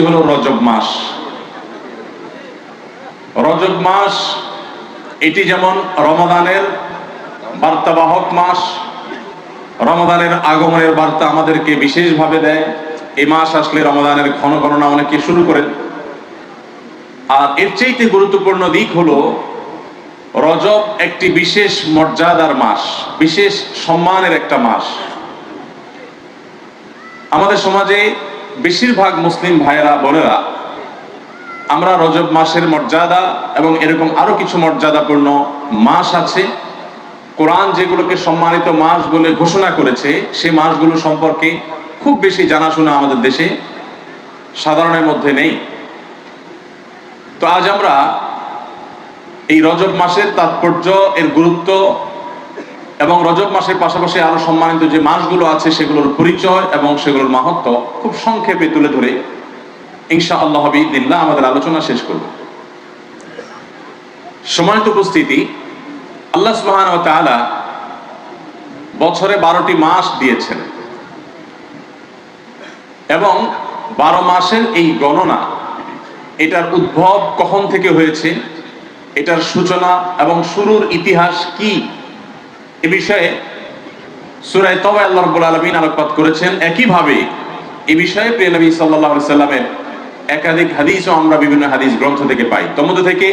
মাসটি হলো রজব মাস। রজব মাস, এটি যেমন রমাদানের বার্তাবাহক মাস রমাদানের আগমনের বার্তা আমাদেরকে বিশেষভাবে দেয়। এই মাস আসলে রমাদানের ঘন গণনা অনেকে শুরু করেন। আর এর চাইতে গুরুত্বপূর্ণ দিক হলো, রজব একটি বিশেষ মর্যাদার মাস, বিশেষ সম্মানের একটা মাস। আমাদের সমাজে বেশিরভাগ মুসলিম ভাইয়েরা, বোনেরা, আমরা রজব মাসের মর্যাদা এবং এরকম আরও কিছু মর্যাদাপূর্ণ মাস আছে। কোরআন যেগুলোকে সম্মানিত মাস বলে ঘোষণা করেছে, সেই মাসগুলো সম্পর্কে খুব বেশি জানাশোনা আমাদের দেশে সাধারণের মধ্যে নেই। তো আজ আমরা এই রজব মাসের তাৎপর্য, এর গুরুত্ব এবং রজব মাসের পাশাপাশি আরও সম্মানিত যে মাসগুলো আছে, সেগুলোর পরিচয় এবং সেগুলোর মাহাত্ম খুব সংক্ষেপে তুলে ধরে ইনশা আল্লাহ দিল্লা আমাদের আলোচনা শেষ করব। সময়ত উপস্থিতি, আল্লাহ সুবহান ও তাআলা বছরে বারোটি মাস দিয়েছেন। এবং বারো মাসের এই গণনা, এটার উদ্ভব কখন থেকে হয়েছে, এটার সূচনা এবং শুরুর ইতিহাস কি? এ বিষয়ে সুরায় তবে আল্লাহ রব্বুল আলমিন আলোকপাত করেছেন। একইভাবে এ বিষয়ে প্রিয় নবী সাল্লাহ সাল্লামের একাধিক হাদিসও আমরা বিভিন্ন হাদিস গ্রন্থ থেকে পাই। তোমাদের থেকে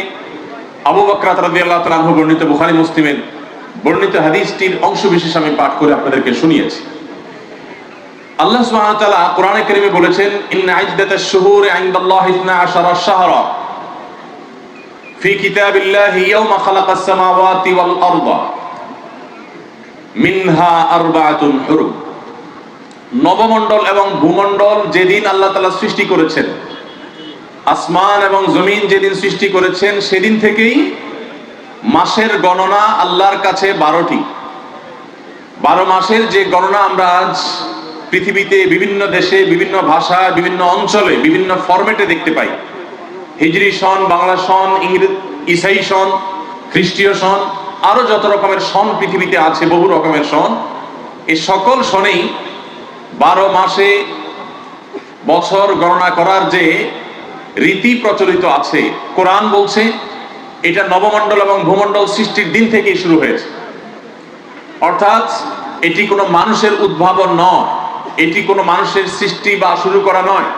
আবু বকরাত রাদিয়াল্লাহু তাআলা আনহু বর্ণিত বুখারী মুসলিমের বর্ণিত হাদিসটির অংশ বিশেষ আমি পাঠ করে আপনাদেরকে শুনিয়েছি। আল্লাহ সুবহানাহু কোরআনে কারীমে বলেছেন, ইন্না ইদ্দাতাশ শুহুরি ইনদাল্লাহি 12 শাহরা ফি কিতাবিল্লাহি ইয়াওমা খালাকাস সামাওয়াতি ওয়াল আরদা। মিনহা আরবাআতুন হুরুম। নবমণ্ডল এবং ভূমণ্ডল যেদিন আল্লাহ তাআলা সৃষ্টি করেছেন, আসমান এবং জমিন যেদিন সৃষ্টি করেছেন, সেদিন থেকেই মাসের গণনা আল্লাহর কাছে বারোটি। বারো মাসের যে গণনা আমরা আজ পৃথিবীতে বিভিন্ন দেশে, বিভিন্ন ভাষা বিভিন্ন অঞ্চলে, বিভিন্ন ফরম্যাটে দেখতে পাই। হিজরি সন, বাংলা সন, ইংরেজ, ইসাই সন, খ্রিস্টীয় সন আরও যত রকমের সন পৃথিবীতে আছে, বহু রকমের সন এই সকল সনেই বারো মাসে বছর গণনা করার যে রীতি প্রচলিত আছে, কোরআন বলছে, এটা নবমণ্ডল এবং ভূমণ্ডল সৃষ্টির দিন থেকেই শুরু হয়েছে। অর্থাৎ, এটি কোনো মানুষের উদ্ভাবন নয়, এটি কোনো মানুষের সৃষ্টি বা শুরু করা নয়।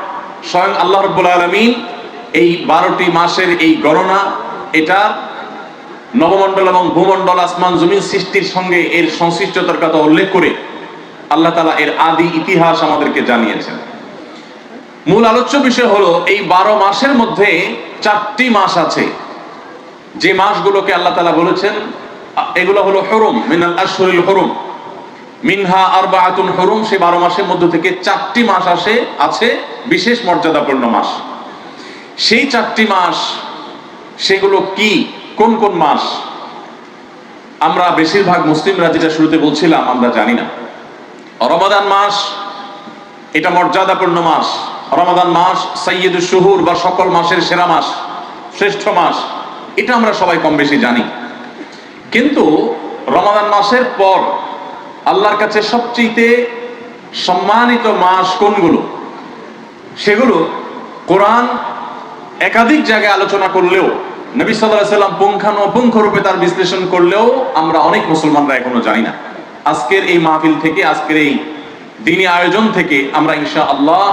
স্বয়ং আল্লাহ রব্বুল আলমিন এই বারোটি মাসের এই গণনা, এটা নবমণ্ডল এবং ভূমণ্ডল, আসমান, জমিন সৃষ্টির সঙ্গে এর সংশ্লিষ্টতার কথা উল্লেখ করে আল্লাহ তালা এর আদি ইতিহাস আমাদেরকে জানিয়েছেন। মূল আলোচ্য বিষয় হলো, এই বারো মাসের মধ্যে চারটি মাস আছে। যে মাসগুলোকে আল্লাহ তালা বলেছেন, এগুলো হলো হরুম, মিনাল আশহুরিল হরুম। মিনহা আরবাআতুন হরুম, সে বারো মাসের মধ্যে থেকে চারটি মাস আসে, আছে বিশেষ মর্যাদাপূর্ণ মাস। সেই চারটি মাস, সেগুলো কি? কোন কোন মাস আমরা বেশিরভাগ মুসলিমরা যেটা শুরুতে বলছিলাম, আমরা জানি না। রমাদান মাস, এটা মর্যাদাপূর্ণ মাস। রমাদান মাস সৈয়দুল শুহুর বা সকল মাসের সেরা মাস, শ্রেষ্ঠ মাস, এটা আমরা সবাই কম বেশি জানি। কিন্তু রমাদান মাসের পর আল্লাহর কাছে সবচেয়ে সম্মানিত মাস কোনগুলো? সেগুলো কোরআন একাধিক জায়গায় আলোচনা করলেও নবী সাল্লাম পুঙ্খানুপুঙ্খ রূপে তার বিশ্লেষণ করলেও আমরা অনেক মুসলমানরা এখনও জানি না। আজকের এই মাহফিল থেকে, আজকের এই দিনী আয়োজন থেকে আমরা ইনশা আল্লাহ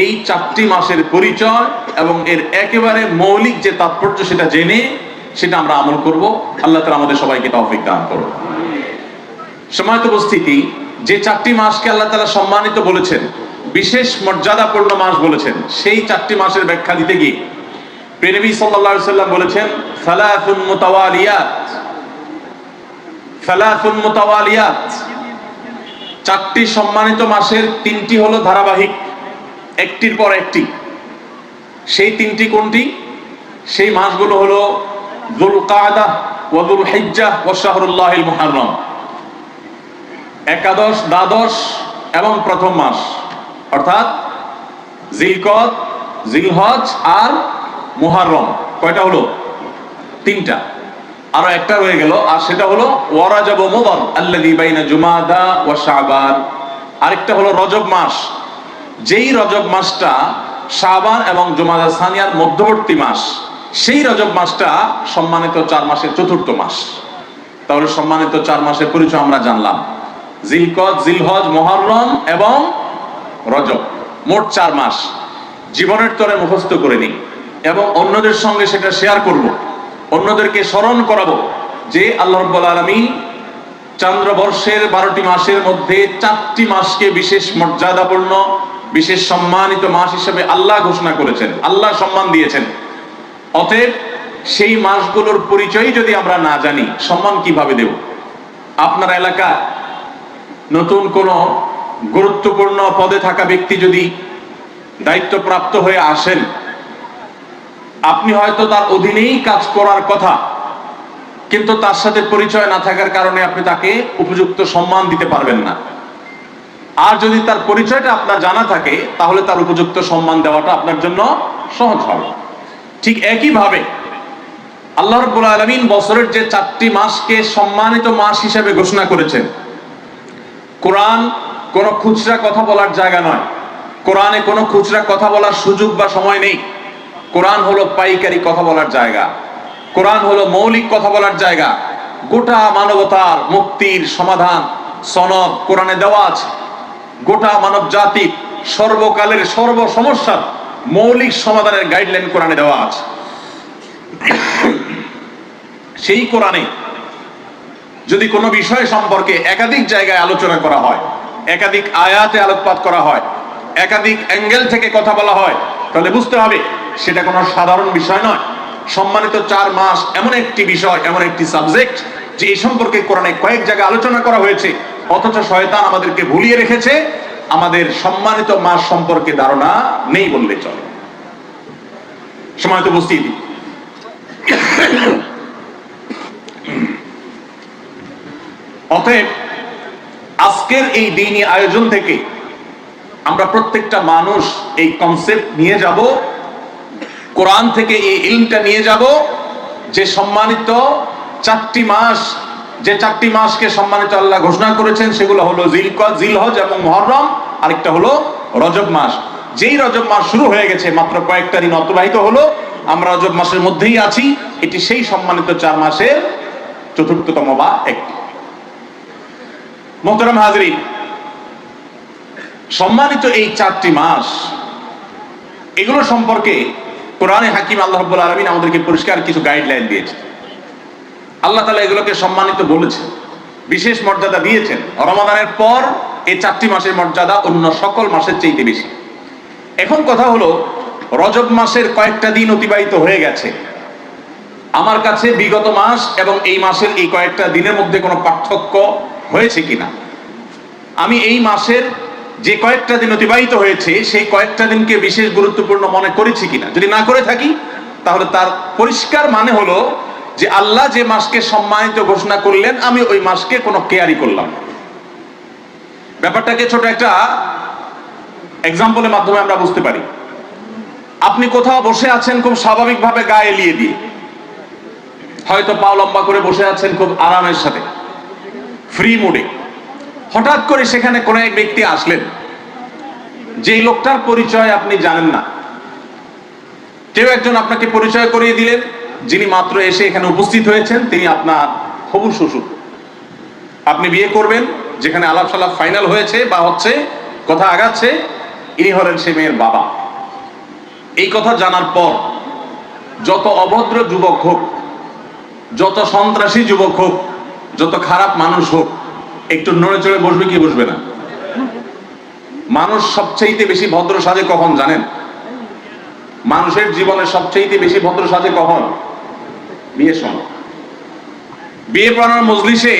এই চারটি মাসের পরিচয় এবং এর একেবারে মৌলিক যে তাৎপর্য সেটা জেনে সেটা আমরা আমল করব। আল্লাহ তালা আমাদের সবাইকে তৌফিক দান করুন। সময়ত উপস্থিতি, যে চারটি মাসকে আল্লাহ তালা সম্মানিত বলেছেন, বিশেষ মর্যাদাপূর্ণ মাস বলেছেন, সেই চারটি মাসের ব্যাখ্যা দিতে গিয়ে প্রেনবী সাল্লাল্লাহু সাল্লাম বলেছেন সালাফুন মুতাওয়ালিয়াত। সালাফুন মুতাওয়ালিয়াত। চারটি সম্মানিত মাসের তিনটি হলো ধারাবাহিক, একটির পর একটি। সেই তিনটি কোনটি? সেই মাসগুলো হলো দুল কাদা ওয়াদুল হিজ্জাহ ও শাহরুল্লাহিল মুহাররম। একাদশ, দ্বাদশ এবং প্রথম মাস। অর্থাৎ জিলকদ, জিলহজ আর মুহাররম। কয়টা হলো? তিনটা। আরও একটা রয়ে গেল, আর সেটা হলো, ওয়ারাজব মুদার আল্লাযী বাইনা জুমাদা ওয়া শাবান। আরেকটা হলো রজব মাস। যেই রজব মাসটা শাবান এবং জুমাদা সানিয়ার মধ্যবর্তী মাস, সেই রজব মাসটা সম্মানিত চার মাসের চতুর্থ মাস। তাহলে সম্মানিত চার মাসের পরিচয় আমরা জানলাম। জিলকদ, জিলহজ মহরম এবং রজব। মোট চার মাস। জীবনের তরে মুখস্থ করে নিই। এবং অন্যদের সঙ্গে সেটা শেয়ার করব, অন্যদেরকে স্মরণ করাবো যে আল্লাহ রব্বুল আলমী চন্দ্রবর্ষের বারোটি মাসের মধ্যে চারটি মাসকে বিশেষ মর্যাদাপূর্ণ, বিশেষ সম্মানিত মাস হিসেবে আল্লাহ ঘোষণা করেছেন, আল্লাহ সম্মান দিয়েছেন। অতএব সেই মাসগুলোর পরিচয় যদি আমরা না জানি, সম্মান কীভাবে দেব? আপনার এলাকা নতুন কোন গুরুত্বপূর্ণ পদে থাকা ব্যক্তি যদি দায়িত্বপ্রাপ্ত হয়ে আসেন আপনি হয়তো তার অধীনেই কাজ করার কথা, কিন্তু তার সাথে পরিচয় না থাকার কারণে আপনি তাকে উপযুক্ত সম্মান দিতে পারবেন না। আর যদি তার পরিচয়টা আপনার জানা থাকে, তাহলে তার উপযুক্ত সম্মান দেওয়াটা আপনার জন্য সহজ হবে। ঠিক একইভাবে, আল্লাহ রব্বুল আলমিন বছরের যে চারটি মাসকে সম্মানিত মাস হিসেবে ঘোষণা করেছেন। কোরআন কোনো খুচরা কথা বলার জায়গা নয়। কোরআনে কোনো খুচরা কথা বলার সুযোগ বা সময় নেই। কোরআন হলো পাইকারি কথা বলার জায়গা। কোরআন হলো মৌলিক কথা বলার জায়গা। গোটা মানবতার মুক্তির সমাধান সনদ কোরআনে দেওয়া আছে। গোটা মানব জাতির সর্বকালের সর্ব সমস্যার মৌলিক সমাধানের গাইডলাইন কোরআনে দেওয়া আছে। সেই কোরআনে যদি কোনো বিষয় সম্পর্কে একাধিক জায়গায় আলোচনা করা হয়, একাধিক আয়াতে আলোকপাত করা হয়, একাধিক অ্যাঙ্গেল থেকে কথা বলা হয়, তাহলে বুঝতে হবে সেটা কোনো সাধারণ বিষয় নয়। সম্মানিত চার মাস এমন একটি বিষয়, এমন একটি সাবজেক্ট যে এই সম্পর্কে কোরআনে কয়েক জায়গায় আলোচনা করা হয়েছে। অথচ শয়তান আমাদেরকে ভুলিয়ে রেখেছে। আমাদের সম্মানিত মাস সম্পর্কে ধারণা নেই বললে চলে। সময় তো উপস্থিতি। অতএব আজকের এই দিনই আয়োজন থেকে আমরা প্রত্যেকটা মানুষ এই কনসেপ্ট নিয়ে যাব। কোরআন থেকে এই ইলমটা নিয়ে যাব, যে সম্মানিত চারটি মাস, যে চারটি মাসকে সম্মানিত আল্লাহ ঘোষণা করেছেন, সেগুলো হলো জিলকদ জিলহজ এবং মহরম, আরেকটা হলো রজব মাস। যেই রজব মাস শুরু হয়ে গেছে, মাত্র কয়েকটা দিন অতিবাহিত হলো, আমরা রজব মাসের মধ্যেই আছি, এটি সেই সম্মানিত চার মাসের চতুর্থতম বা একটি। মোহতারাম হাজরি সম্মানিত এই চারটি মাস, এগুলো সম্পর্কে কোরআনে হাকিম আল্লাহ রব্বুল আলমিন আমাদেরকে পরিষ্কার কিছু গাইডলাইন দিয়েছে। আল্লাহ তালা এগুলোকে সম্মানিত বলেছে বিশেষ মর্যাদা দিয়েছেন। রমাদানের পর এই চারটি মাসের মর্যাদা অন্য সকল মাসের চাইতে বেশি। এখন কথা হলো, রজব মাসের কয়েকটা দিন অতিবাহিত হয়ে গেছে। আমার কাছে বিগত মাস এবং এই মাসের এই কয়েকটা দিনের মধ্যে কোনো পার্থক্য হয়েছে কিনা? আমি এই মাসের যে কয়েকটা দিন অতিবাহিত হয়েছে, সেই কয়েকটা দিনকে বিশেষ গুরুত্বপূর্ণ মনে করেছি কিনা? যদি না করে থাকি, তাহলে তার পরিষ্কার মানে হলো যে আল্লাহ যে মাসকে সম্মানিত ঘোষণা করলেন, আমি ওই মাসকে কোনো কেয়ারি করলাম ব্যাপারটাকে ছোট একটা এক্সাম্পলের মাধ্যমে আমরা বুঝতে পারি। আপনি কোথাও বসে আছেন খুব স্বাভাবিকভাবে গায়ে এলিয়ে দিয়ে। হয়তো পা লম্বা করে বসে আছেন খুব আরামের সাথে। ফ্রি মুডে হঠাৎ করে সেখানে কোনো এক ব্যক্তি আসলেন। যেই লোকটার পরিচয় আপনি জানেন না। কেউ একজন আপনাকে পরিচয় করিয়ে দিলেন, যিনি মাত্র এসে এখানে উপস্থিত হয়েছেন, তিনি আপনার হবু শ্বশুর। আপনি বিয়ে করবেন, যেখানে আলাপ সালাপ ফাইনাল হয়েছে বা হচ্ছে, কথা আগাচ্ছে, ইনি হলেন সে মেয়ের বাবা। এই কথা জানার পর যত অভদ্র যুবক হোক, যত সন্ত্রাসী যুবক হোক, যত খারাপ মানুষ হোক একটু নড়ে চড়ে বসবে কি বসবে না? মানুষ সবচেয়ে বেশি ভদ্র সাজে কখন জানেন? মানুষের জীবনে সবচেয়ে বেশি ভদ্র সাজে কখন? বিয়ের সময়। বিয়ে পড়ানোর মজলিসে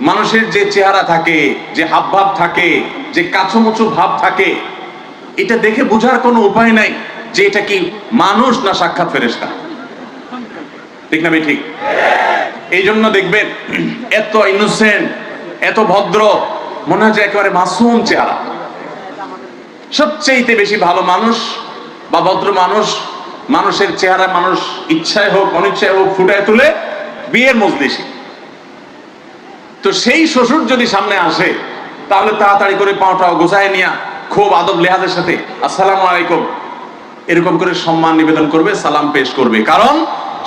মানুষের যে চেহারা থাকে, যে হাবভাব থাকে, যে কাছুমুচু ভাব থাকে, এটা দেখে বোঝার কোনো উপায় নাই যে এটা কি মানুষ না সাক্ষাৎ ফেরেস্তা ঠিক না ঠিক। এই জন্য দেখবেন, এত ইনোসেন্ট এত ভদ্র, মনে হয় যে একেবারে মাসুম চেহারা। সবচেয়ে বেশি ভালো মানুষ বা ভদ্র মানুষ, মানুষের চেহারা মানুষ ইচ্ছায় হোক, অনিচ্ছায় হোক, ফুটায় তুলে বিয়ের মজলিসে। তো সেই শ্বশুর যদি সামনে আসে, তাহলে তাড়াতাড়ি করে পাওটা গোছায় নিয়া খুব আদব লেহাজের সাথে আসসালামু আলাইকুম, এরকম করে সম্মান নিবেদন করবে, সালাম পেশ করবে। কারণ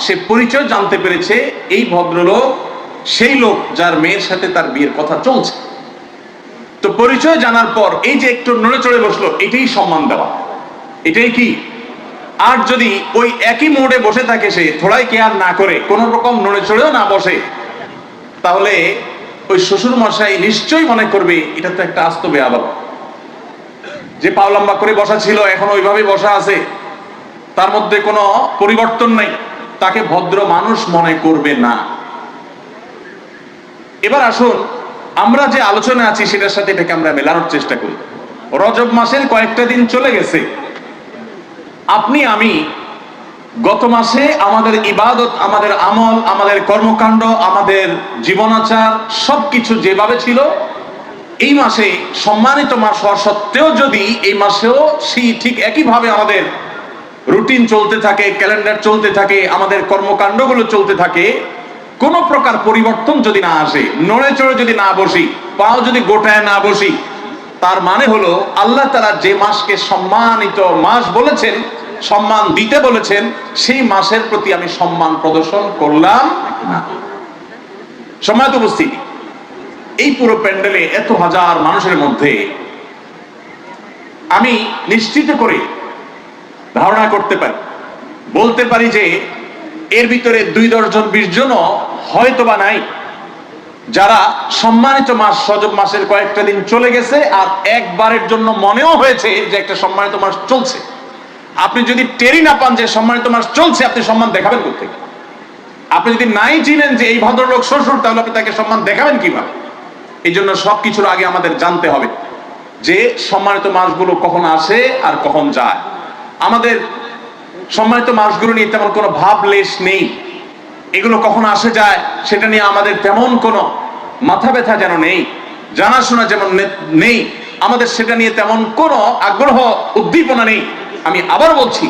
সে পরিচয় জানতে পেরেছে এই ভদ্রলোক সেই লোক যার মেয়ের সাথে তার বিয়ের কথা চলছে। তো পরিচয় জানার পর এই যে একটু নড়ে চড়ে বসল, এটাই সম্মান দেওয়া। এটাই কি? আর যদি ওই একই মোড়ে বসে থাকে সে, থোড়াই কেয়ার না করে, কোন রকম নড়ে চড়েও না বসে, তাহলে ওই শ্বশুর মশাই নিশ্চয়ই মনে করবে, এটা তো একটা আস্ত বেয়াদব। যে পাও লম্বা করে বসা ছিল, এখন ওইভাবেই বসা আছে। তার মধ্যে কোনো পরিবর্তন নাই। তাকে ভদ্র মানুষ মনে করবে না। এবার আসুন, আমরা যে আলোচনা আছি সেটার সাথে এটাকে আমরা মেলানোর চেষ্টা করি। রজব মাসের কয়েকটা দিন চলে গেছে। আপনি, আমি গত মাসে আমাদের ইবাদত, আমাদের আমল, আমাদের কর্মকাণ্ড, আমাদের জীবনাচার সবকিছু যেভাবে ছিল, এই মাসে সম্মানিত মাস হওয়া সত্ত্বেও যদি এই মাসেও সেই ঠিক একইভাবে আমাদের রুটিন চলতে থাকে, ক্যালেন্ডার চলতে থাকে, আমাদের কর্মকাণ্ডগুলো চলতে থাকে কোনো প্রকার পরিবর্তন যদি না আসে, নড়ে চড়ে যদি না বসি, পাও যদি গোটায় না বসি, তার মানে হলো আল্লাহ তারা যে মাসকে সম্মানিত মাস বলেছেন, সম্মান দিতে বলেছেন, সেই মাসের প্রতি আমি সম্মান প্রদর্শন করলাম না। সম্মানিত উপস্থিতি, এই পুরো প্যান্ডেলে এত হাজার মানুষের মধ্যে আমি নিশ্চিত করে ধারণা করতে পারি, বলতে পারি যে এর ভিতরে দুই দশজন, বিশ জনও হয়তো বা নাই। যারা সম্মানিত মাস সজব মাসের কয়েকটা দিন চলে গেছে আর একবারের জন্য মনেও হয়েছে যে একটা সম্মানিত মাস চলছে। আপনি যদি টেরি না পান যে সম্মানিত মাস চলছে, আপনি সম্মান দেখাবেন কোথেকে আপনি যদি নাই চিনেন যে এই ভদ্রলোক শ্বশুর, তাহলে আপনি তাকে সম্মান দেখাবেন কীভাবে? এই জন্য সবকিছুর আগে আমাদের জানতে হবে যে সম্মানিত মাসগুলো কখন আসে আর কখন যায়। আমাদের সম্মানিত মাসগুলো নিয়ে তেমন কোনো ভাব, লেশ নেই। এগুলো কখন আসে যায়, সেটা নিয়ে আমাদের তেমন কোনো মাথা ব্যথা যেন নেই, জানাশোনা যেমন নেই। আমাদের সেটা নিয়ে তেমন কোনো আগ্রহ, উদ্দীপনা নেই। আমি আবার বলছি,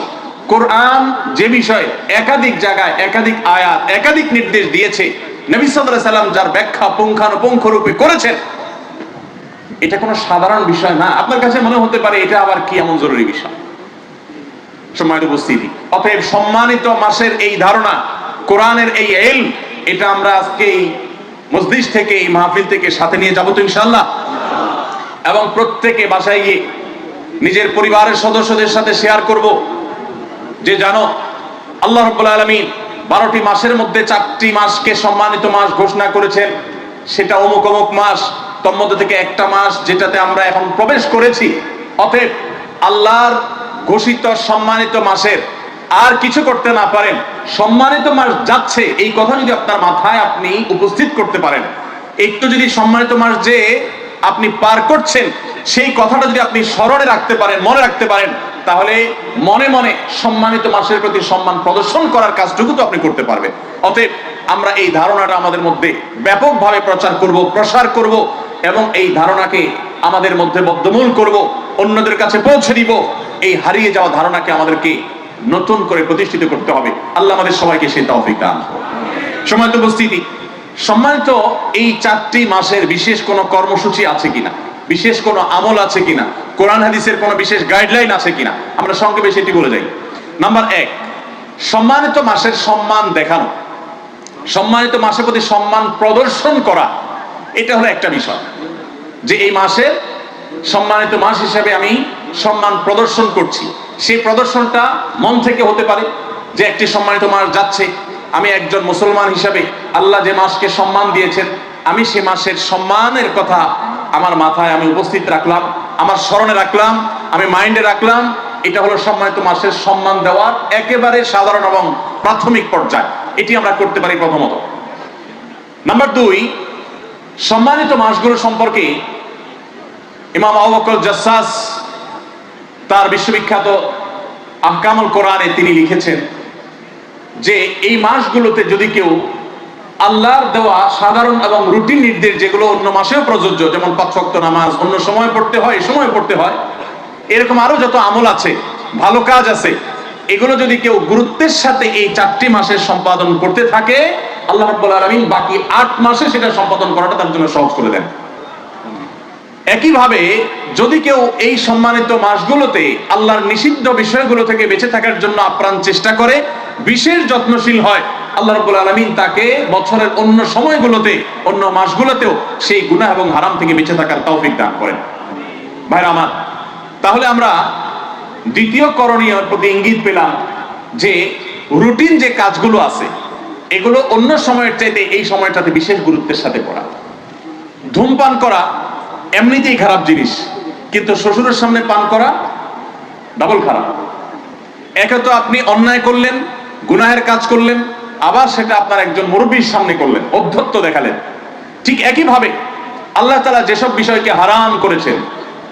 কোরআন যে বিষয়ে একাধিক জায়গায়, একাধিক আয়াত, একাধিক নির্দেশ দিয়েছে, নবী সাল্লাম যার ব্যাখ্যা পুঙ্খানুপুঙ্খ রূপে করেছেন, এটা কোনো সাধারণ বিষয় না। আপনার কাছে মনে হতে পারে এটা আবার কি এমন জরুরি বিষয়? সময়ের উপস্থিতি। অতএব সম্মানিত মাসের এই ধারণা, কোরআনের এই এল, এটা আমরা আজকে এই মসজিদ থেকে, এই মাহফিল থেকে সাথে নিয়ে যাব তো ইনশাল্লাহ এবং প্রত্যেকে বাসায় গিয়ে নিজের পরিবারের সদস্যদের সাথে শেয়ার করব। যে জানো, আল্লাহ রব্বুল আলমিন বারোটি মাসের মধ্যে চারটি মাসকে সম্মানিত মাস ঘোষণা করেছেন। সেটা অমুক অমুক মাস তোর মধ্যে থেকে একটা মাস যেটাতে আমরা এখন প্রবেশ করেছি। অতএব আল্লাহর ঘোষিত সম্মানিত মাসের আর কিছু করতে না পারেন, সম্মানিত মাস যাচ্ছে, এই কথা যদি আপনার মাথায় আপনি উপস্থিত করতে পারেন। একটু যদি সম্মানিত মাস যে আপনি পার করছেন, সেই কথাটা যদি আপনি স্মরণে রাখতে পারেন, মনে রাখতে পারেন, তাহলে মনে মনে সম্মানিত মাসের প্রতি সম্মান প্রদর্শন করার কাজটুকু তো আপনি করতে পারবেন। অতএব আমরা এই ধারণাটা আমাদের মধ্যে ব্যাপকভাবে প্রচার করব, প্রসার করব এবং এই ধারণাকে আমাদের মধ্যে বদ্ধমূল করব, অন্যদের কাছে পৌঁছে দিব। এই হারিয়ে যাওয়া ধারণাকে আমাদেরকে নতুন করে প্রতিষ্ঠিত করতে হবে। আল্লাহ আমাদের সবাইকে সেই তৌফিক দান। সম্মানিত উপস্থিতি, সম্মানিত এই চারটি মাসের বিশেষ কোনো কর্মসূচি আছে কিনা? বিশেষ কোনো আমল আছে কিনা? কোরআন হাদিসের কোনো বিশেষ গাইডলাইন আছে কিনা? আমরা সংক্ষেপে সেটি বলে যাই। নাম্বার এক, সম্মানিত মাসের সম্মান দেখানো। সম্মানিত মাসের প্রতি সম্মান প্রদর্শন করা, এটা হলো একটা বিষয়। যে এই মাসের সম্মানিত মাস হিসেবে আমি সম্মান প্রদর্শন করছি। সেই প্রদর্শনটা মন থেকে হতে পারে যে একটি সম্মানিত মাস যাচ্ছে। আমি একজন মুসলমান হিসাবে আল্লাহ যে মাসকে সম্মান দিয়েছেন, আমি সে মাসের সম্মানের কথা আমার মাথায় আমি উপস্থিত রাখলাম, আমার স্মরণে রাখলাম, আমি মাইন্ডে রাখলাম। এটা হলো সম্মানিত মাসের সম্মান দেওয়ার একেবারে সাধারণ এবং প্রাথমিক পর্যায়। এটি আমরা করতে পারি প্রথমত। নাম্বার দুই, সম্মানিত মাসগুলো সম্পর্কে ইমাম বকর জাসাস, তার বিশ্ববিখ্যাত আহকামুল কোরআনে তিনি লিখেছেন যে, এই মাসগুলোতে যদি কেউ আল্লাহর দেওয়া সাধারণ এবং রুটিন নির্দেশ যেগুলো অন্য মাসেও প্রযোজ্য, যেমন পাঁচ ওয়াক্ত নামাজ, অন্য সময় পড়তে হয় সময় পড়তে হয়, এরকম আরও যত আমল আছে, ভালো কাজ আছে, এগুলো যদি কেউ গুরুত্বের সাথে এই চারটি মাসের সম্পাদন করতে থাকে, আল্লাহ রাব্বুল আলামিন বাকি আট মাসে সেটা সম্পাদন করাটা তার জন্য সহজ করে দেন। একইভাবে যদি কেউ এই সম্মানিত মাসগুলোতে আল্লাহর নিষিদ্ধ বিষয়গুলো থেকে বেঁচে থাকার জন্য আপ্রাণ চেষ্টা করে, বিশেষ যত্নশীল হয়, আল্লাহ রব্বুল আলমিন তাকে বছরের অন্য সময়গুলোতে, অন্য মাসগুলোতেও সেই গুনাহ এবং হারাম থেকে বেঁচে থাকার তৌফিক দান করেন। ভাইরা আমার, তাহলে আমরা দ্বিতীয় করণীয় প্রতি ইঙ্গিত পেলাম যে রুটিন যে কাজগুলো আছে, এগুলো অন্য সময়ের চাইতে এই সময়টাতে বিশেষ গুরুত্বের সাথে করা। ধূমপান করা এমনিতেই খারাপ জিনিস, কিন্তু শ্বশুরের সামনে পান করা ডাবল খারাপ। একে তো আপনি অন্যায় করলেন, গুনাহের কাজ করলেন, আবার সেটা আপনার একজন মুরব্বীর সামনে করলেন, অধ্যত্ত দেখালেন। ঠিক একইভাবে আল্লাহ তালা যেসব বিষয়কে হারাম করেছেন,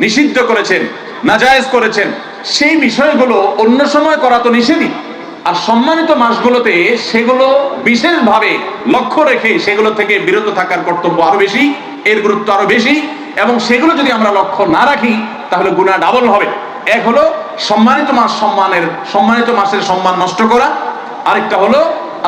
নিষিদ্ধ করেছেন, নাজায়েজ করেছেন, সেই বিষয়গুলো অন্য সময় করা তো নিষেধই। আর সম্মানিত মাসগুলোতে সেগুলো বিশেষভাবে লক্ষ্য রেখে সেগুলো থেকে বিরত থাকার কর্তব্য আরও বেশি, এর গুরুত্ব আরও বেশি। এবং সেগুলো যদি আমরা লক্ষ্য না রাখি, তাহলে গুণা ডাবল হবে। এক হলো সম্মানিত মাস সম্মানের, সম্মানিত মাসের সম্মান নষ্ট করা, আরেকটা হলো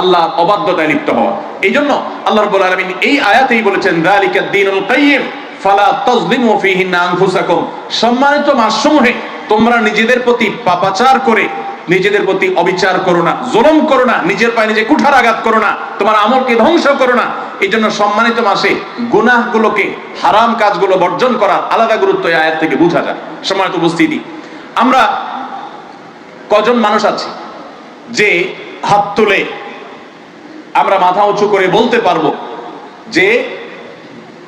আল্লাহ অবাধ্যতায় লিপ্ত হওয়া। এই জন্য আল্লাহ রাব্বুল আলামিন এই আয়াতেই বলেছেন, যালিকা দ্বীনুল কাইয়্যিম ফালা তাজলিমু ফীহিন্না আনফুসাকুম। সম্মানিত মাসসমূহে তোমরা নিজেদের প্রতি পাপাচার করে, নিজেদের প্রতি অবিচার করো না, জুলুম করো না, নিজের পায়ে নিজে কুঠার আঘাত করো না, তোমার আমলকে ধ্বংস করো না। এই জন্য সম্মানিত মাসে গুনাহগুলোকে হারাম কাজগুলো বর্জন করার আলাদা গুরুত্ব এই আয়াত থেকে বোঝা যায়। সম্মানিত উপস্থিতি। আমরা কজন মানুষ আছি যে হাত তুলে আমরা মাথা উঁচু করে বলতে পারব যে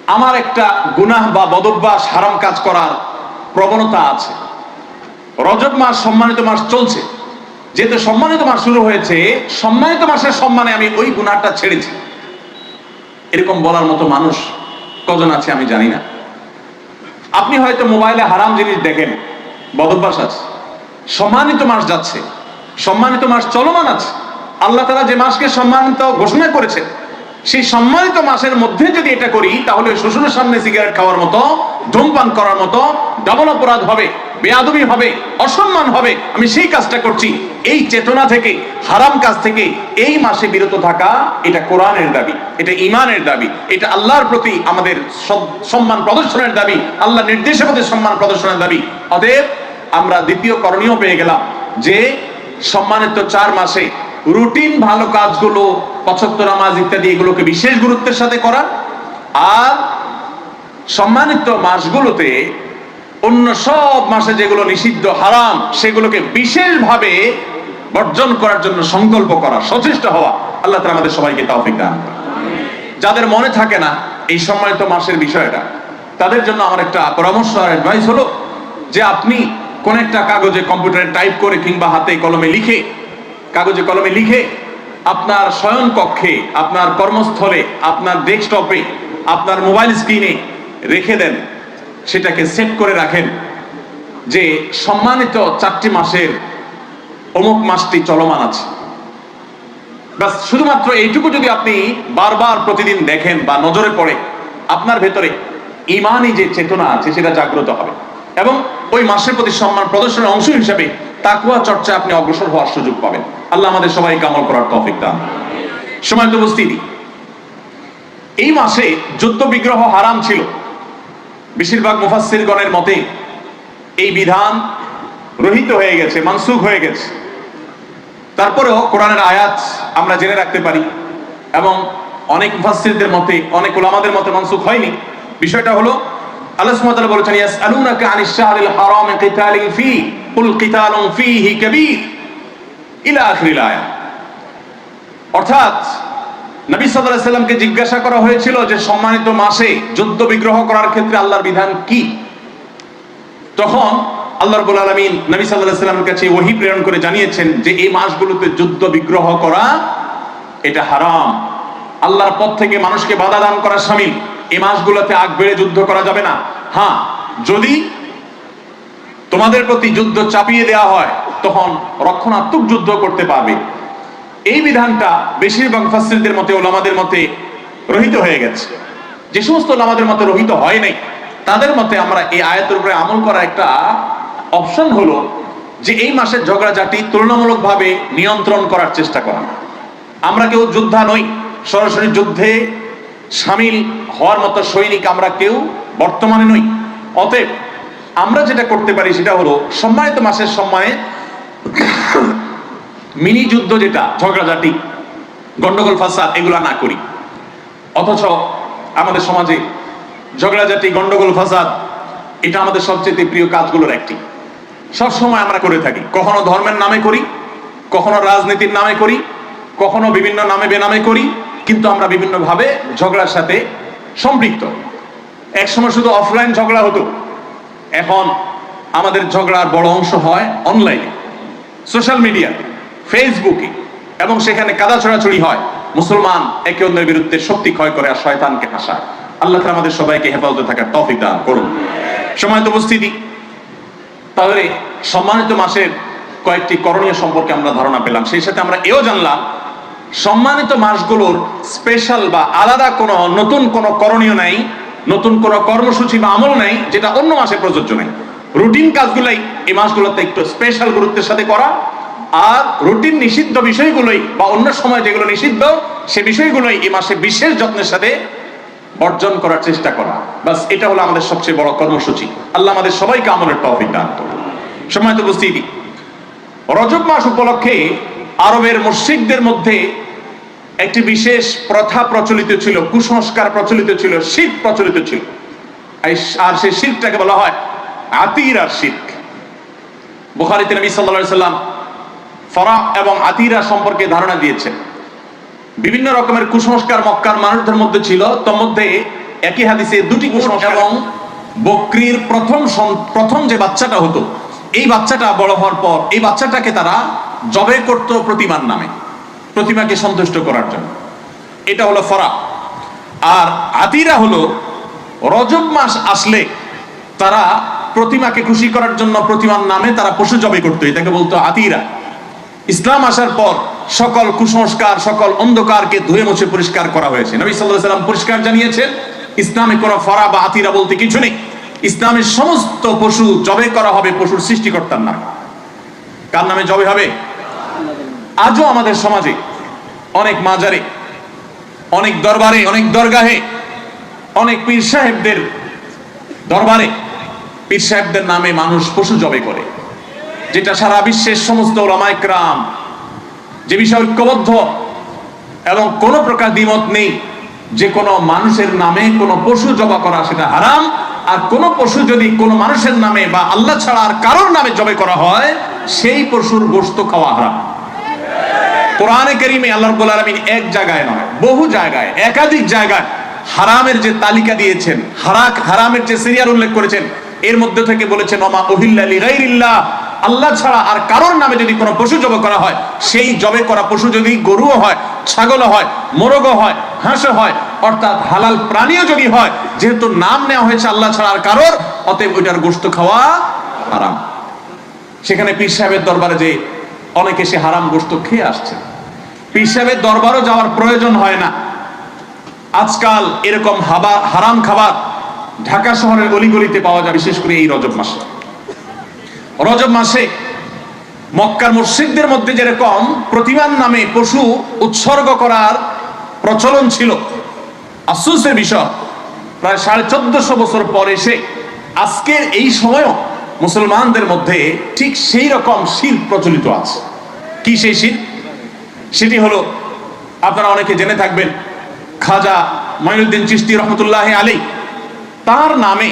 আমার একটা গুনাহ বা বদভ্যাস হারাম কাজ করার প্রবণতা আছে। রজব মাস সম্মানিত মাস চলছে। যেহেতু সম্মানিত মাস শুরু হয়েছে, সম্মানিত মাসের সম্মানে আমি ওই গুনাহটা ছেড়েছি। এরকম বলার মতো মানুষ কজন আছে আমি জানি না। আপনি হয়তো মোবাইলে হারাম জিনিস দেখেন, বদভ্যাস আছে, সম্মানিত মাস যাচ্ছে, সম্মানিত মাস চলমান আছে। আল্লাহ তালা যে মাসকে সম্মানিত ঘোষণা করেছে, সেই সম্মানিত মাসের মধ্যে যদি এটা করি, তাহলে শ্বশুরের সামনে সিগারেট খাওয়ার মতো, ধূমপান করার মতো ডাবল অপরাধ হবে। বেয়াদবি হবে, অসম্মান হবে, আমি সেই কাজটা করছি। এই চেতনা থেকে, হারাম কাজ থেকে এই মাসে বিরত থাকা, এটা কোরআনের দাবি, এটা ইমানের দাবি, এটা আল্লাহর প্রতি আমাদের সম্মান প্রদর্শনের দাবি, আল্লাহ নির্দেশের প্রতি সম্মান প্রদর্শনের দাবি। অতএব আমরা দ্বিতীয় করণীয় পেয়ে গেলাম যে, সম্মানিত চার মাসে রুটিন ভালো কাজগুলো, পঁচাত্তর নামাজ ইত্যাদি এগুলোকে বিশেষ গুরুত্বের সাথে করা, আর সম্মানিত মাসগুলোতে অন্য সব মাসে যেগুলো নিষিদ্ধ হারাম, সেগুলোকে বিশেষভাবে বর্জন করার জন্য সংকল্প করা, সচেষ্ট হওয়া, আল্লাহ তাআলা আমাদের সবাইকে তৌফিক দান। যাদের মনে থাকে না, এই সম্মানিত মাসের বিষয়টা, তাদের জন্য আমার একটা পরামর্শ আর অ্যাডভাইস হলো যে আপনি কোন একটা কাগজে কম্পিউটারে টাইপ করে কিংবা হাতে কলমে লিখে, কাগজে কলমে লিখে আপনার শয়ন কক্ষে আপনার কর্মস্থলে, আপনার ডেস্কটপে, আপনার মোবাইল স্ক্রিনে রেখে দেন সেটাকে সেট করে রাখেন যে সম্মানিত চারটি মাসের অমুক মাসটি চলমান আছে। বাস শুধুমাত্র এইটুকু যদি আপনি বারবার প্রতিদিন দেখেন বা নজরে পড়ে, আপনার ভেতরে ইমানই যে চেতনা আছে সেটা জাগ্রত হবে। এবং ওই মাসের প্রতি সম্মান প্রদর্শনের অংশ হিসেবে তাকুয়া চর্চা আপনি অগ্রসর হওয়ার সুযোগ পাবেন। আল্লাহ আমাদের সবাই কামল করার তৌফিক দান। সময় তো উপস্থিতি। এই মাসে যুদ্ধ বিগ্রহ হারাম ছিল। বেশিরভাগ মুফাসসিরগণের মতে এই বিধান রহিত হয়ে গেছে, মানসুখ হয়ে গেছে। তারপরেও কোরআনের আয়াত আমরা জেনে রাখতে পারি এবং অনেক মুফাসসিরদের মতে, অনেক ওলামাদের মতে মনসুখ হয়নি। বিষয়টা হলো, আল্লাহ সুবহানাহু বলেছেন, ইয়াসআলুনাকা আনিশ শাহরিল হারাম কিতালিন ফি, কুল কিতালুন ফীহি কাবীর ইলা আখিরিল আয়া অর্থাৎ নবী সাল্লাল্লাহু সাল্লামকে জিজ্ঞাসা করা হয়েছিল যে সম্মানিত মাসে যুদ্ধ বিগ্রহ করার ক্ষেত্রে আল্লাহর বিধান কি? তখন আল্লাহ রাব্বুল আলামিন নবী আলাইহি সাল্লামের কাছে ওহী প্রেরণ করে জানিয়েছেন যে এই মাসগুলোতে যুদ্ধ বিগ্রহ করা, এটা হারাম। আল্লাহর পথ থেকে মানুষকে বাধা দান করা শামিল এই মাসগুলোতে আগ বেড়ে যুদ্ধ করা যাবে না। হ্যাঁ যদি তোমাদের প্রতি যুদ্ধ চাপিয়ে দেওয়া হয়, তখন রক্ষণাত্মক যুদ্ধ করতে পারবে। এই বিধানটা বেশিরভাগ ফাসিলদের মতে ওলামাদের মতে রহিত হয়ে গেছে। যে সমস্ত ওলামাদের মতে রহিত হয় নাই, তাদের মতে আমরা এই আয়াতের উপরে আমল করা একটা অপশন হলো যে এই মাসের ঝগড়াঝাটি তুলনামূলকভাবে নিয়ন্ত্রণ করার চেষ্টা করা। আমরা কেউ যোদ্ধা নই, সরাসরি যুদ্ধে সামিল হওয়ার মতো সৈনিক আমরা কেউ বর্তমানে নই। অতএব আমরা যেটা করতে পারি সেটা হলো সম্মানিত মাসের সময়ে মিনি যুদ্ধ যেটা, ঝগড়াঝাটি, গন্ডগোল ফাসাদ এগুলা না করি। অথচ আমাদের সমাজে ঝগড়াঝাটি, গন্ডগোল ফাসাদ এটা আমাদের সবচেয়ে প্রিয় কাজগুলোর একটি। সব সময় আমরা করে থাকি। কখনো ধর্মের নামে করি, কখনো রাজনীতির নামে করি, কখনো বিভিন্ন নামে বেনামে করি, কিন্তু আমরা বিভিন্ন ভাবে ঝগড়ার সাথে সম্পৃক্ত। একসময় শুধু অফলাইন ঝগড়া হতো। এখন আমাদের ঝগড়ার বড় অংশ হয় অনলাইনে। সোশ্যাল মিডিয়া ফেসবুকে, এবং সেখানে কাদা ছড়াছড়ি হয়। মুসলমান একে অন্যের বিরুদ্ধে শক্তি ক্ষয় করে আর শয়তানকে হাসায় আল্লাহ তাআলা আমাদের সবাইকে হেফাজতে থাকার তৌফিক দান করুন। সময়ত উপস্থিতি, তাহলে সম্মানিত মাসের কয়েকটি করণীয় সম্পর্কে আমরা ধারণা পেলাম। সেই সাথে আমরা এও জানলাম, সম্মানিত মাসগুলোর স্পেশাল বা আলাদা কোনো, নতুন কোনো করণীয় নাই, নতুন কোনো কর্মসূচি বা আমল নাই, যেটা অন্য মাসে প্রযোজ্য নাই। রুটিন কাজগুলাই এই মাসগুলোতে একটু স্পেশাল গুরুত্বের সাথে করা আর রুটিন নিষিদ্ধ বিষয়গুলোই বা অন্য সময় যেগুলো নিষিদ্ধ, সে বিষয়গুলোই এই মাসে বিশেষ যত্নের সাথে অর্জন করার চেষ্টা করা। বাস এটা হলো আমাদের সবচেয়ে বড় কর্মসূচি। আল্লাহ আমাদের সবাইকে আমলের তৌফিক দান করুন। সময় তো উপস্থিতি, রজব মাস উপলক্ষে আরবের মুশরিকদের মধ্যে একটি বিশেষ প্রথা প্রচলিত ছিল, কুসংস্কার প্রচলিত ছিল শিখ প্রচলিত ছিল। আর সেই শিরটাকে বলা হয় আতির আর শিখ বুখারিতে নবী সাল্লাল্লাহু সাল্লাম ফরা এবং আতিরা সম্পর্কে ধারণা দিয়েছেন বিভিন্ন রকমের কুসংস্কার মক্কার মানুষদের মধ্যে ছিল তোর মধ্যে একই হাদিসে দুটি কুসংস্কার এবং বকরির প্রথম প্রথম যে বাচ্চাটা হতো, এই বাচ্চাটা বড় হওয়ার পর এই বাচ্চাটাকে তারা জবে করত প্রতিমার নামে, প্রতিমাকে সন্তুষ্ট করার জন্য। এটা হলো ফরা। আর আতিরা হলো, রজব মাস আসলে তারা প্রতিমাকে খুশি করার জন্য প্রতিমার নামে তারা পশু জবে করতো, এটাকে বলতো আতিরা। ইসলাম আসার পর সকল কুসংস্কার, সকল অন্ধকারকে ধুয়ে মুছে পরিষ্কার করা হয়েছে। নবী আলাইহি সাল্লাম পরিষ্কার জানিয়েছেন, ইসলামে কোনো ফরা বা আতিরা বলতে কিছু নেই। ইসলামের সমস্ত পশু জবে করা হবে, পশুর সৃষ্টিকর্তার নামে। কার নামে জবে হবে? আজও আমাদের সমাজে অনেক মাজারে, অনেক দরবারে, অনেক দরগাহে, অনেক পীর সাহেবদের দরবারে, পীর সাহেবদের নামে মানুষ পশু জবে করে। যেটা সারা বিশ্বের সমস্ত ওলামাইকরাম যে বিষয় ঐক্যবদ্ধ এবং কোনো প্রকার দ্বিমত নেই, যে কোনো মানুষের নামে কোনো পশু জবা করা সেটা হারাম, আর কোন পশু যদি কোনো মানুষের নামে বা আল্লাহ ছাড়া আর কারোর নামে জবে করা হয়, সেই পশুর গোস্ত খাওয়া হারাম। কোরআনে কারিমে আল্লাহ রাব্বুল আলামিন এক জায়গায় নয়, বহু জায়গায়, একাধিক জায়গায় হারামের যে তালিকা দিয়েছেন, হারাক, হারামের যে সিরিয়াল উল্লেখ করেছেন, এর মধ্যে থেকে বলেছেন, ওমা উহিল্লা লিগাইরিল্লাহ আল্লাহ ছাড়া আর কারোর নামে যদি কোনো পশু জবে করা হয়, সেই জবে করা পশু যদি গরুও হয়, ছাগলও হয়, মোরগও হয়, হাঁসও হয়, অর্থাৎ হালাল প্রাণীও যদি হয়, যেহেতু নাম নেওয়া হয়েছে আল্লাহ ছাড়া আর কারোর, অতএব ওইটার গোস্ত খাওয়া হারাম। সেখানে পীর সাহেবের দরবারে যে অনেকে সে হারাম গোস্ত খেয়ে আসছে। পীর সাহেবের দরবারও যাওয়ার প্রয়োজন হয় না। আজকাল এরকম হাবা হারাম খাবার ঢাকা শহরের অলিগলিতে পাওয়া যায়, বিশেষ করে এই রজব মাসে। রজব মাসে মক্কার মসজিদদের মধ্যে যেরকম প্রতিমার নামে পশু উৎসর্গ করার প্রচলন ছিল, আফসোসের বিষয়, প্রায় সাড়ে চোদ্দশো বছর পর এসে আজকের এই সময়ও মুসলমানদের মধ্যে ঠিক সেই রকম শিল্প প্রচলিত আছে। কি সেই শিল্প সেটি হলো, আপনারা অনেকে জেনে থাকবেন, খাজা মঈনুদ্দিন চিশতি রহমতুল্লাহ আলী তার নামে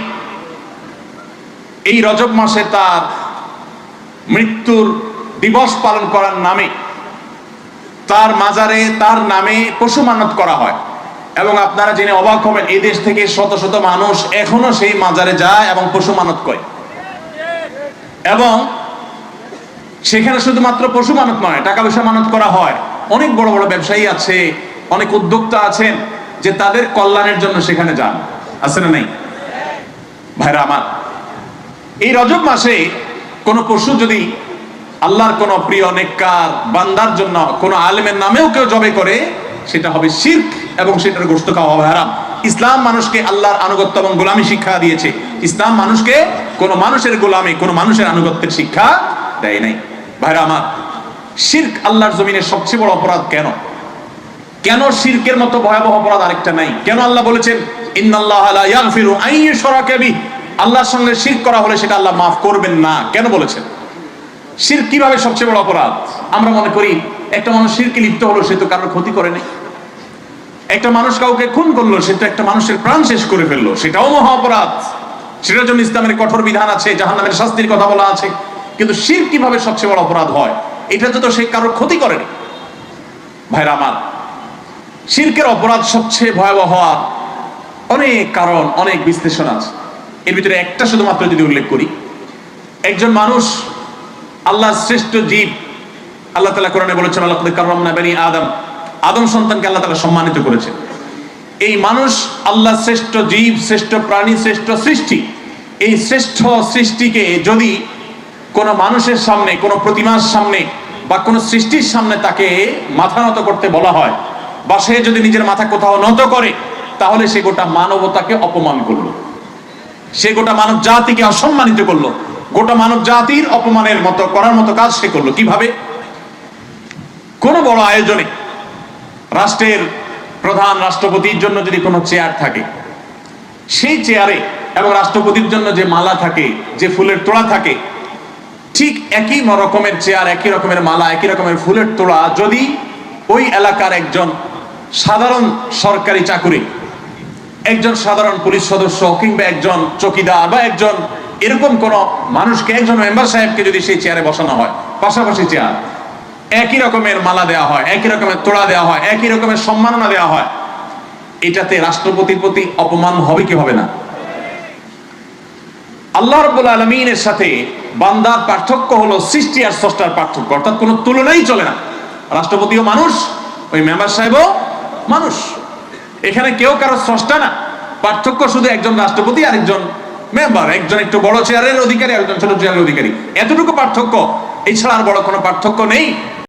এই রজব মাসে তার মৃত্যুর দিবস পালন করার নামে, তার মাজারে তার নামে পশু মানত করা হয়। এবং আপনারা জেনে অবাক হবেন, এই দেশ থেকে শত শত মানুষ এখনও সেই মাজারে যায় এবং পশু মানত করে। এবং সেখানে শুধুমাত্র পশু মানত নয়, টাকা পয়সা মানত করা হয়। অনেক বড় বড় ব্যবসায়ী আছে, অনেক উদ্যোক্তা আছেন যে তাদের কল্যাণের জন্য সেখানে যান। আছে না নাই? ভাইরা আমার, এই রজব মাসে কোন পশু যদি আল্লাহর কোন প্রিয় নেককার বান্দার জন্য কোন আলেমের নামেও কেউ জবে করে, সেটা হবে শির্ক এবং সেটার গোস্ত খাওয়া হবে হারাম। ইসলাম মানুষকে আল্লাহর আনুগত্য এবং গোলামি শিক্ষা দিয়েছে। ইসলাম মানুষকে কোন মানুষের গোলামি, কোন মানুষের আনুগত্যের শিক্ষা দেয় নাই। ভাইরা আমার, শির্ক আল্লাহর জমিনের সবচেয়ে বড় অপরাধ কেন? কেন শিরকের মতো ভয়াবহ অপরাধ আরেকটা নাই? কেন আল্লাহ বলেছেন, ইন্নাল্লাহ লা ইয়াগফিরু আন ইউশরাকা আল্লাহর সঙ্গে শির করা হলে সেটা আল্লাহ মাফ করবেন না। কেন বলেছেন? শির কীভাবে সবচেয়ে বড় অপরাধ? আমরা মনে করি, একটা মানুষ শিরকে লিপ্ত হলো, সে তো কারোর ক্ষতি করে নাই। একটা মানুষ কাউকে খুন করল, সে তো একটা মানুষের প্রাণ শেষ করে ফেলল। সেটাও মহা অপরাধ। সেটার জন্য ইসলামের কঠোর বিধান আছে, জাহান্নামের শাস্তির কথা বলা আছে। কিন্তু শির কীভাবে সবচেয়ে বড় অপরাধ হয়? এটা তো সে কারোর ক্ষতি করেনি ভাইরা আমার, শিরকের অপরাধ সবচেয়ে ভয়াবহ হওয়ার অনেক কারণ, অনেক বিশ্লেষণ আছে। এর ভিতরে একটা শুধুমাত্র যদি উল্লেখ করি, একজন মানুষ, আল্লাহর শ্রেষ্ঠ জীব, আল্লাহ তালা কোরআনে বলেছেন আল্লাহ কারণ বানি আদম। আদম সন্তানকে আল্লাহ তালা সম্মানিত করেছেন। এই মানুষ আল্লাহ শ্রেষ্ঠ জীব, শ্রেষ্ঠ প্রাণী, শ্রেষ্ঠ সৃষ্টি। এই শ্রেষ্ঠ সৃষ্টিকে যদি কোনো মানুষের সামনে, কোনো প্রতিমার সামনে বা কোনো সৃষ্টির সামনে তাকে মাথা নত করতে বলা হয় বা সে যদি নিজের মাথা কোথাও নত করে, তাহলে সে গোটা মানবতাকে অপমান করল। সে গোটা মানব জাতিকে অসম্মানিত করল। গোটা মানব জাতির অপমানের মতো, করার মতো কাজ সে করল। কীভাবে? কোন বড় আয়োজনে। রাষ্ট্রের প্রধান রাষ্ট্রপতির জন্য যদি কোনো চেয়ার থাকে, সেই চেয়ারে এবং রাষ্ট্রপতির জন্য যে মালা থাকে, যে ফুলের তোড়া থাকে, ঠিক একই রকমের চেয়ার, একই রকমের মালা, একই রকমের ফুলের তোড়া যদি ওই এলাকার একজন সাধারণ সরকারি চাকুরি একজন সাধারণ পুলিশ সদস্য কিংবা একজন চকিদার বা একজন এরকম কোন মানুষকে, একজন মেম্বার সাহেবকে যদি সেই চেয়ারে বসানো হয়, পাশাপাশি চেয়ার একই রকমের মালা দেওয়া হয়, একই রকমের তোড়া দেওয়া হয়, একই রকমের সম্মাননা দেওয়া হয়, এটাতে রাষ্ট্রপতির প্রতি অপমান হবে কি হবে না? আল্লাহ রব্বুল আলমিনের সাথে বান্দার পার্থক্য হলো সৃষ্টি আর স্রষ্টার পার্থক্য, অর্থাৎ কোনো তুলনাই চলে না। রাষ্ট্রপতিও মানুষ, ওই মেম্বার সাহেবও মানুষ। এখানে কেউ কারও স্রষ্টা না। পার্থক্য শুধু একজন রাষ্ট্রপতি আরেকজন মেম্বার। একজন একটু বড় চেয়ারের অধিকারী আর একজন ছোট চেয়ারের অধিকারী। এতটুকু পার্থক্য। এছাড়া আর বড় কোনো পার্থক্য নেই।